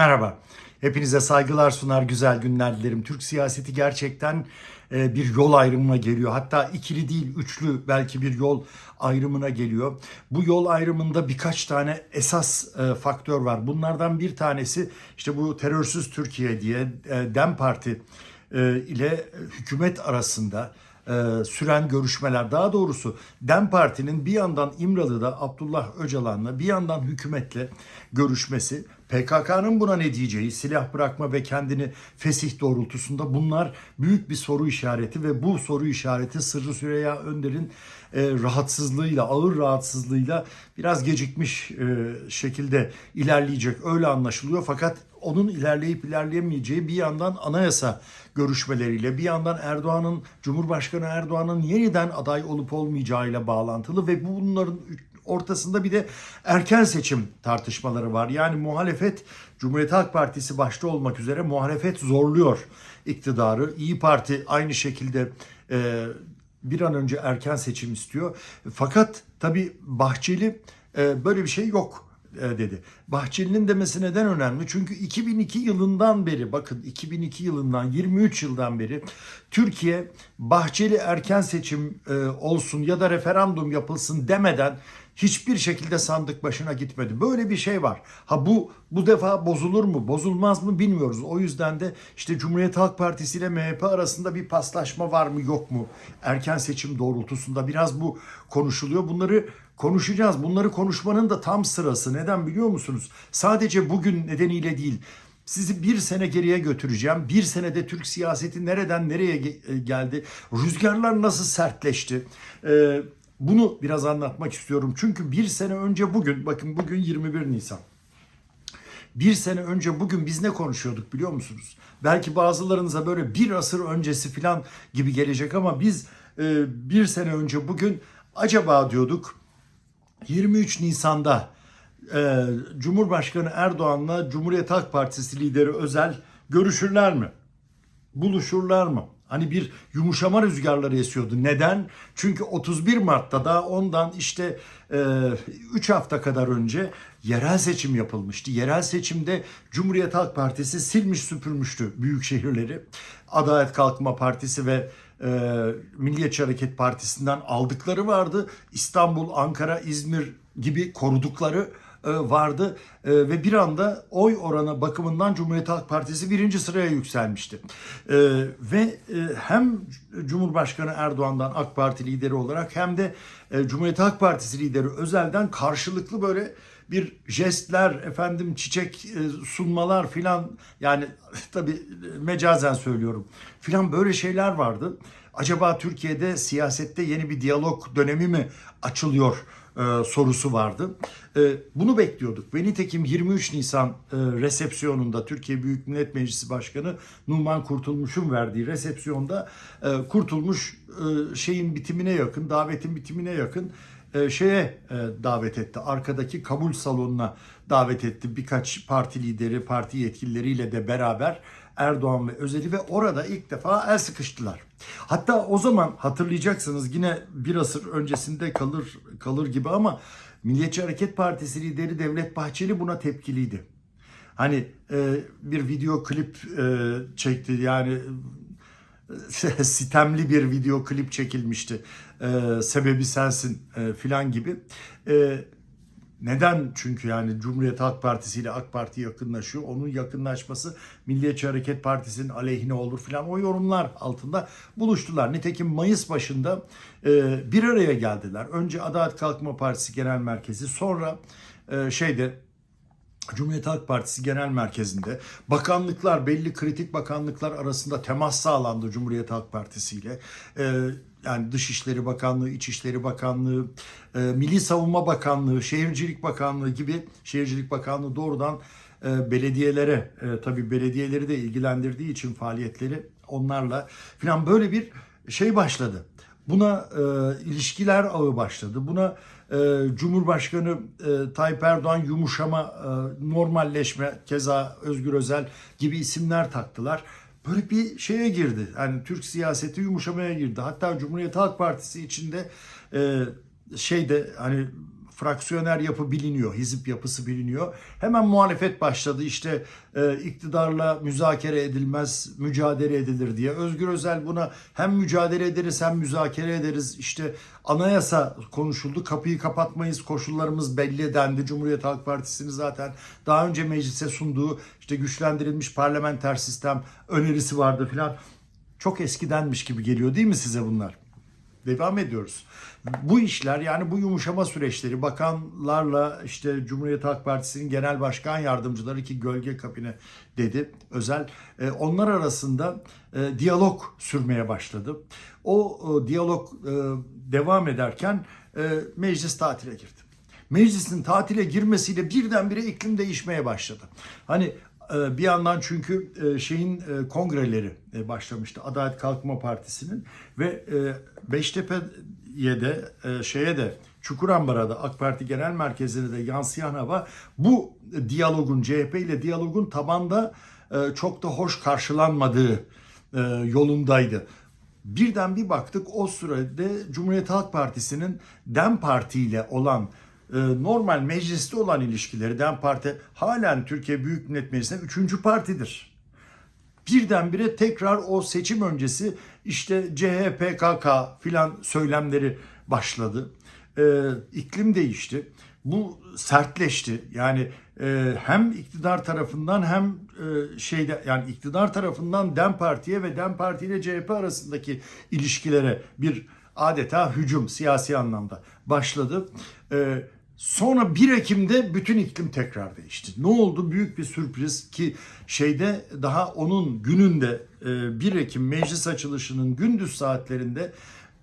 Merhaba. Hepinize saygılar sunar, güzel günler dilerim. Türk siyaseti gerçekten e, bir yol ayrımına geliyor. Hatta ikili değil, üçlü belki bir yol ayrımına geliyor. Bu yol ayrımında birkaç tane esas e, faktör var. Bunlardan bir tanesi işte bu terörsüz Türkiye diye e, Dem Parti ile hükümet arasında e, süren görüşmeler daha doğrusu Dem Parti'nin bir yandan İmralı'da Abdullah Öcalan'la bir yandan hükümetle görüşmesi PKK'nın buna ne diyeceği, silah bırakma ve kendini fesih doğrultusunda bunlar büyük bir soru işareti ve bu soru işareti Sırrı Süreyya Önder'in e, rahatsızlığıyla, ağır rahatsızlığıyla biraz gecikmiş e, şekilde ilerleyecek öyle anlaşılıyor. Fakat onun ilerleyip ilerleyemeyeceği bir yandan anayasa görüşmeleriyle bir yandan Erdoğan'ın Cumhurbaşkanı Erdoğan'ın yeniden aday olup olmayacağıyla bağlantılı ve bunların ortasında bir de erken seçim tartışmaları var. Yani muhalefet Cumhuriyet Halk Partisi başta olmak üzere muhalefet zorluyor iktidarı. İyi Parti aynı şekilde e, bir an önce erken seçim istiyor. Fakat tabii Bahçeli e, böyle bir şey yok dedi. Bahçeli'nin demesi neden önemli? Çünkü 2002 yılından beri bakın 2002 yılından 23 yıldan beri Türkiye Bahçeli erken seçim e, olsun ya da referandum yapılsın demeden hiçbir şekilde sandık başına gitmedi. Böyle bir şey var. Ha bu bu defa bozulur mu, bozulmaz mı bilmiyoruz. O yüzden de işte Cumhuriyet Halk Partisi ile MHP arasında bir paslaşma var mı, yok mu? Erken seçim doğrultusunda biraz bu konuşuluyor. Bunları konuşacağız. Bunları konuşmanın da tam sırası. Neden biliyor musunuz? Sadece bugün nedeniyle değil. Sizi bir sene geriye götüreceğim. Bir senede Türk siyaseti nereden nereye ge- geldi? Rüzgarlar nasıl sertleşti? Ee, bunu biraz anlatmak istiyorum. Çünkü bir sene önce bugün, bakın bugün 21 Nisan. Bir sene önce bugün biz ne konuşuyorduk biliyor musunuz? Belki bazılarınıza böyle bir asır öncesi falan gibi gelecek ama biz e, bir sene önce bugün acaba diyorduk 23 Nisan'da e, Cumhurbaşkanı Erdoğan'la Cumhuriyet Halk Partisi lideri Özel görüşürler mi? Buluşurlar mı? Hani bir yumuşama rüzgarları esiyordu. Neden? Çünkü 31 Mart'ta da ondan işte 3 hafta kadar önce yerel seçim yapılmıştı. Yerel seçimde Cumhuriyet Halk Partisi silmiş süpürmüştü büyük şehirleri. Adalet Kalkınma Partisi ve e, Milliyetçi Hareket Partisi'nden aldıkları vardı. İstanbul, Ankara, İzmir gibi korudukları e, vardı E, ve bir anda oy oranı bakımından Cumhuriyet Halk Partisi birinci sıraya yükselmişti. E, ve e, hem Cumhurbaşkanı Erdoğan'dan AK Parti lideri olarak hem de e, Cumhuriyet Halk Partisi lideri Özel'den karşılıklı böyle bir jestler, efendim çiçek e, sunmalar filan yani tabi mecazen söylüyorum filan böyle şeyler vardı. Acaba Türkiye'de siyasette yeni bir diyalog dönemi mi açılıyor e, sorusu vardı. E, bunu bekliyorduk ve nitekim 23 Nisan e, resepsiyonunda Türkiye Büyük Millet Meclisi Başkanı Numan Kurtulmuş'un verdiği resepsiyonda e, Kurtulmuş e, şeyin bitimine yakın, davetin bitimine yakın e, şeye e, davet etti. Arkadaki kabul salonuna davet etti. Birkaç parti lideri, parti yetkilileriyle de beraber Erdoğan ve Özel'i ve orada ilk defa el sıkıştılar. Hatta o zaman hatırlayacaksınız yine bir asır öncesinde kalır kalır gibi ama Milliyetçi Hareket Partisi lideri Devlet Bahçeli buna tepkiliydi. Hani e, bir video klip e, çekti yani e, sitemli bir video klip çekilmişti. E, sebebi sensin e, filan gibi. E, neden? Çünkü yani Cumhuriyet Halk Partisi ile AK Parti yakınlaşıyor. Onun yakınlaşması Milliyetçi Hareket Partisi'nin aleyhine olur filan. O yorumlar altında buluştular. Nitekim Mayıs başında e, bir araya geldiler. Önce Adalet Kalkınma Partisi Genel Merkezi sonra e, şeyde Cumhuriyet Halk Partisi Genel Merkezi'nde bakanlıklar belli kritik bakanlıklar arasında temas sağlandı Cumhuriyet Halk Partisi ile. Ee, yani Dışişleri Bakanlığı, İçişleri Bakanlığı, e, Milli Savunma Bakanlığı, Şehircilik Bakanlığı gibi Şehircilik Bakanlığı doğrudan e, belediyelere e, tabii belediyeleri de ilgilendirdiği için faaliyetleri onlarla falan böyle bir şey başladı. Buna e, ilişkiler ağı başladı. Buna e, Cumhurbaşkanı e, Tayyip Erdoğan yumuşama, e, normalleşme, keza Özgür Özel gibi isimler taktılar. Böyle bir şeye girdi. Yani Türk siyaseti yumuşamaya girdi. Hatta Cumhuriyet Halk Partisi içinde e, şeyde hani fraksiyoner yapı biliniyor, hizip yapısı biliniyor. Hemen muhalefet başladı işte e, iktidarla müzakere edilmez, mücadele edilir diye. Özgür Özel buna hem mücadele ederiz hem müzakere ederiz. İşte anayasa konuşuldu, kapıyı kapatmayız, koşullarımız belli dendi. Cumhuriyet Halk Partisi'nin zaten daha önce meclise sunduğu işte güçlendirilmiş parlamenter sistem önerisi vardı filan. Çok eskidenmiş gibi geliyor değil mi size bunlar? Devam ediyoruz. Bu işler yani bu yumuşama süreçleri bakanlarla işte Cumhuriyet Halk Partisi'nin genel başkan yardımcıları ki gölge kabine dedi özel e, onlar arasında e, diyalog sürmeye başladı. O e, diyalog devam ederken meclis tatile girdi. Meclisin tatile girmesiyle birdenbire iklim değişmeye başladı. Hani bir yandan çünkü e, şeyin e, kongreleri e, başlamıştı Adalet Kalkınma Partisi'nin ve Beştepe'ye de şeye de Çukurambar'a AK Parti Genel Merkezi'ne de yansıyan hava bu diyalogun CHP ile diyalogun tabanda çok da hoş karşılanmadığı yolundaydı. Birden bir baktık o sürede Cumhuriyet Halk Partisi'nin DEM Parti ile olan normal mecliste olan ilişkileri DEM Parti halen Türkiye Büyük Millet Meclisi'nin üçüncü partidir. Birdenbire tekrar o seçim öncesi işte CHP, PKK filan söylemleri başladı. E, iklim değişti. Bu sertleşti. Yani e, hem iktidar tarafından hem e, şeyde yani iktidar tarafından DEM Parti'ye ve DEM Parti ile CHP arasındaki ilişkilere bir adeta hücum siyasi anlamda başladı. E, Sonra 1 Ekim'de bütün iklim tekrar değişti. Ne oldu? Büyük bir sürpriz ki şeyde daha onun gününde e, 1 Ekim meclis açılışının gündüz saatlerinde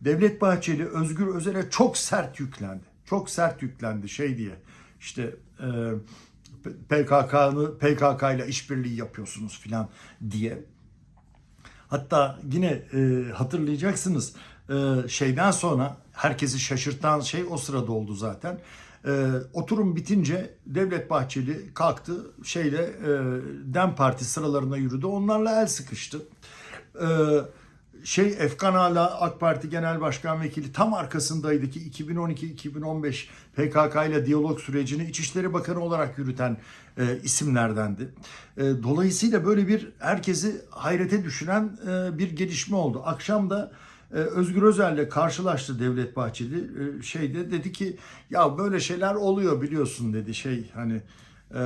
Devlet Bahçeli Özgür Özel'e çok sert yüklendi. Çok sert yüklendi şey diye. İşte e, PKK'nı PKK ile işbirliği yapıyorsunuz filan diye. Hatta yine e, hatırlayacaksınız e, şeyden sonra herkesi şaşırtan şey o sırada oldu zaten. E, oturum bitince Devlet Bahçeli kalktı şeyle e, Dem Parti sıralarına yürüdü. Onlarla el sıkıştı. E, şey Efkan Ala AK Parti Genel Başkan Vekili tam arkasındaydı ki 2012-2015 PKK ile diyalog sürecini İçişleri Bakanı olarak yürüten e, isimlerdendi. E, dolayısıyla böyle bir herkesi hayrete düşüren e, bir gelişme oldu. Akşam da Özgür Özel'le karşılaştı Devlet Bahçeli e, şeyde dedi ki ya böyle şeyler oluyor biliyorsun dedi şey hani e,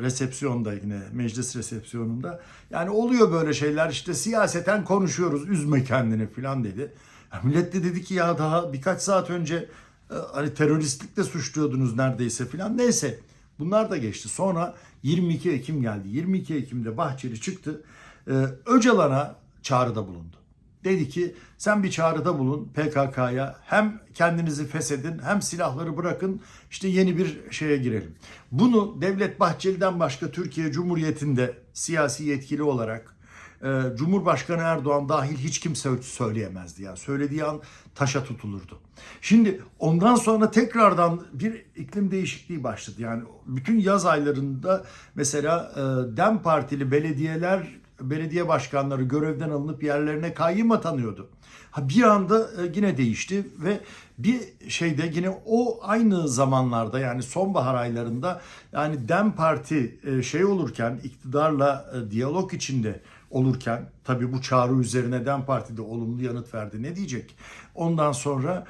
resepsiyonda yine meclis resepsiyonunda. Yani oluyor böyle şeyler işte siyaseten konuşuyoruz üzme kendini falan dedi. Ya millet de dedi ki ya daha birkaç saat önce e, hani teröristlikle suçluyordunuz neredeyse falan. Neyse bunlar da geçti. Sonra 22 Ekim geldi. 22 Ekim'de Bahçeli çıktı. E, Öcalan'a çağrıda bulundu. Dedi ki sen bir çağrıda bulun PKK'ya hem kendinizi feshedin hem silahları bırakın işte yeni bir şeye girelim. Bunu Devlet Bahçeli'den başka Türkiye Cumhuriyeti'nde siyasi yetkili olarak e, Cumhurbaşkanı Erdoğan dahil hiç kimse söyleyemezdi. Yani söylediği an taşa tutulurdu. Şimdi ondan sonra tekrardan bir iklim değişikliği başladı. Yani bütün yaz aylarında mesela e, DEM Partili belediyeler belediye başkanları görevden alınıp yerlerine kayyım atanıyordu. Ha bir anda e, yine değişti ve bir şeyde yine o aynı zamanlarda yani sonbahar aylarında yani Dem Parti e, şey olurken iktidarla e, diyalog içinde olurken tabi bu çağrı üzerine Dem Parti de olumlu yanıt verdi. Ne diyecek? Ondan sonra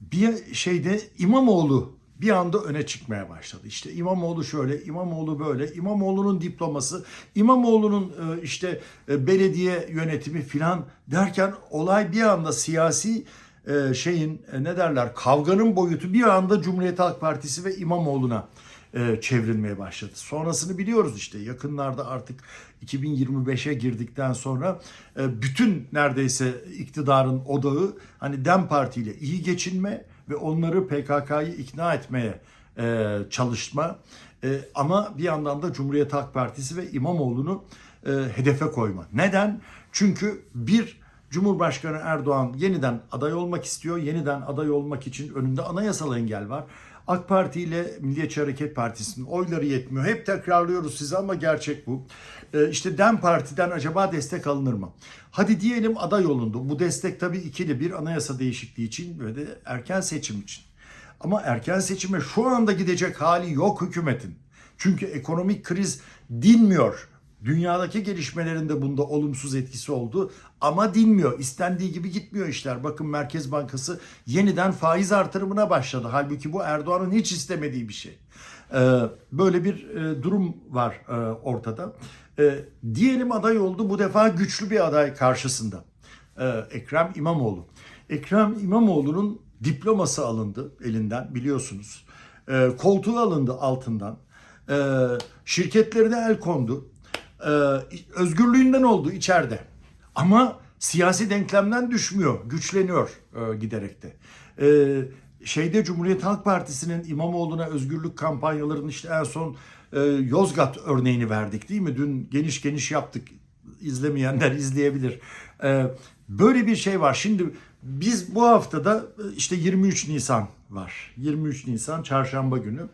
bir şeyde İmamoğlu bir anda öne çıkmaya başladı. İşte İmamoğlu şöyle, İmamoğlu böyle, İmamoğlu'nun diploması, İmamoğlu'nun e, işte e, belediye yönetimi filan derken olay bir anda siyasi e, şeyin ne derler kavganın boyutu bir anda Cumhuriyet Halk Partisi ve İmamoğlu'na çevrilmeye başladı. Sonrasını biliyoruz işte yakınlarda artık 2025'e girdikten sonra bütün neredeyse iktidarın odağı hani Dem Parti ile iyi geçinme ve onları PKK'yı ikna etmeye e, çalışma e, ama bir yandan da Cumhuriyet Halk Partisi ve İmamoğlu'nu e, hedefe koyma. Neden? Çünkü bir Cumhurbaşkanı Erdoğan yeniden aday olmak istiyor. Yeniden aday olmak için önünde anayasal engel var. AK Parti ile Milliyetçi Hareket Partisi'nin oyları yetmiyor. Hep tekrarlıyoruz size ama gerçek bu. Ee, işte DEM Parti'den acaba destek alınır mı? Hadi diyelim aday olundu. Bu destek tabii ikili bir anayasa değişikliği için ve de erken seçim için. Ama erken seçime şu anda gidecek hali yok hükümetin. Çünkü ekonomik kriz dinmiyor. Dünyadaki gelişmelerin de bunda olumsuz etkisi oldu ama dinmiyor. İstendiği gibi gitmiyor işler. Bakın Merkez Bankası yeniden faiz artırımına başladı. Halbuki bu Erdoğan'ın hiç istemediği bir şey. Ee, Böyle bir e, durum var e, ortada. E, Diyelim aday oldu bu defa güçlü bir aday karşısında. Ee, Ekrem İmamoğlu. Ekrem İmamoğlu'nun diploması alındı elinden biliyorsunuz. Ee, Koltuğu alındı altından. Ee, Şirketlerine el kondu. Ee, Özgürlüğünden oldu içeride. Ama siyasi denklemden düşmüyor, güçleniyor e, giderek de. Ee, şeyde Cumhuriyet Halk Partisi'nin İmamoğlu'na özgürlük kampanyalarının işte en son e, Yozgat örneğini verdik değil mi? Dün geniş geniş yaptık. İzlemeyenler izleyebilir. Ee, böyle bir şey var. Şimdi biz bu haftada e, işte 23 Nisan var. 23 Nisan çarşamba günü.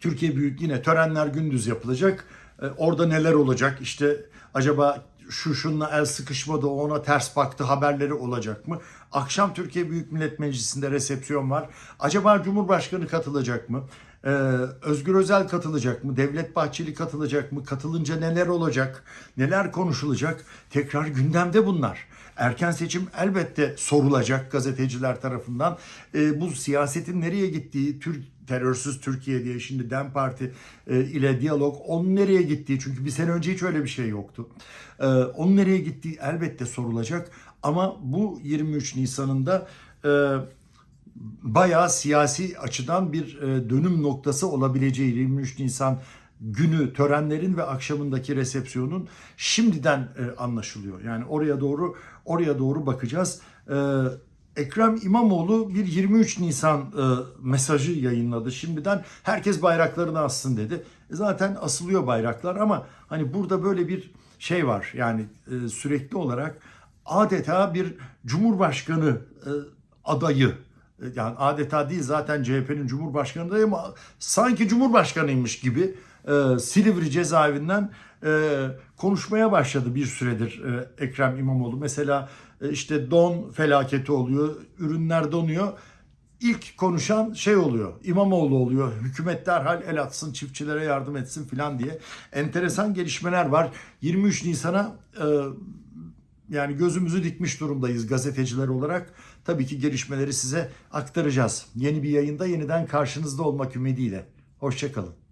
Türkiye Büyük yine törenler gündüz yapılacak. Ee, orada neler olacak? İşte acaba şu şunla el sıkışmadı, ona ters baktı haberleri olacak mı? Akşam Türkiye Büyük Millet Meclisi'nde resepsiyon var. Acaba Cumhurbaşkanı katılacak mı? Ee, Özgür Özel katılacak mı? Devlet Bahçeli katılacak mı? Katılınca neler olacak? Neler konuşulacak? Tekrar gündemde bunlar. Erken seçim elbette sorulacak gazeteciler tarafından. Ee, bu siyasetin nereye gittiği, Türk terörsüz Türkiye diye şimdi DEM Parti e, ile diyalog onun nereye gittiği çünkü bir sene önce hiç öyle bir şey yoktu. E, onun nereye gittiği elbette sorulacak ama bu 23 Nisan'ında e, bayağı siyasi açıdan bir e, dönüm noktası olabileceği 23 Nisan günü törenlerin ve akşamındaki resepsiyonun şimdiden e, anlaşılıyor. Yani oraya doğru oraya doğru bakacağız. E, Ekrem İmamoğlu bir 23 Nisan e, mesajı yayınladı. Şimdiden herkes bayraklarını assın dedi. E, zaten asılıyor bayraklar ama hani burada böyle bir şey var. Yani e, sürekli olarak adeta bir cumhurbaşkanı e, adayı e, yani adeta değil zaten CHP'nin cumhurbaşkanı adayı ama sanki cumhurbaşkanıymış gibi e, Silivri cezaevinden e, konuşmaya başladı bir süredir Ekrem İmamoğlu. Mesela işte don felaketi oluyor, ürünler donuyor. İlk konuşan şey oluyor, İmamoğlu oluyor. Hükümet derhal el atsın, çiftçilere yardım etsin filan diye. Enteresan gelişmeler var. 23 Nisan'a yani gözümüzü dikmiş durumdayız gazeteciler olarak. Tabii ki gelişmeleri size aktaracağız. Yeni bir yayında yeniden karşınızda olmak ümidiyle. Hoşçakalın.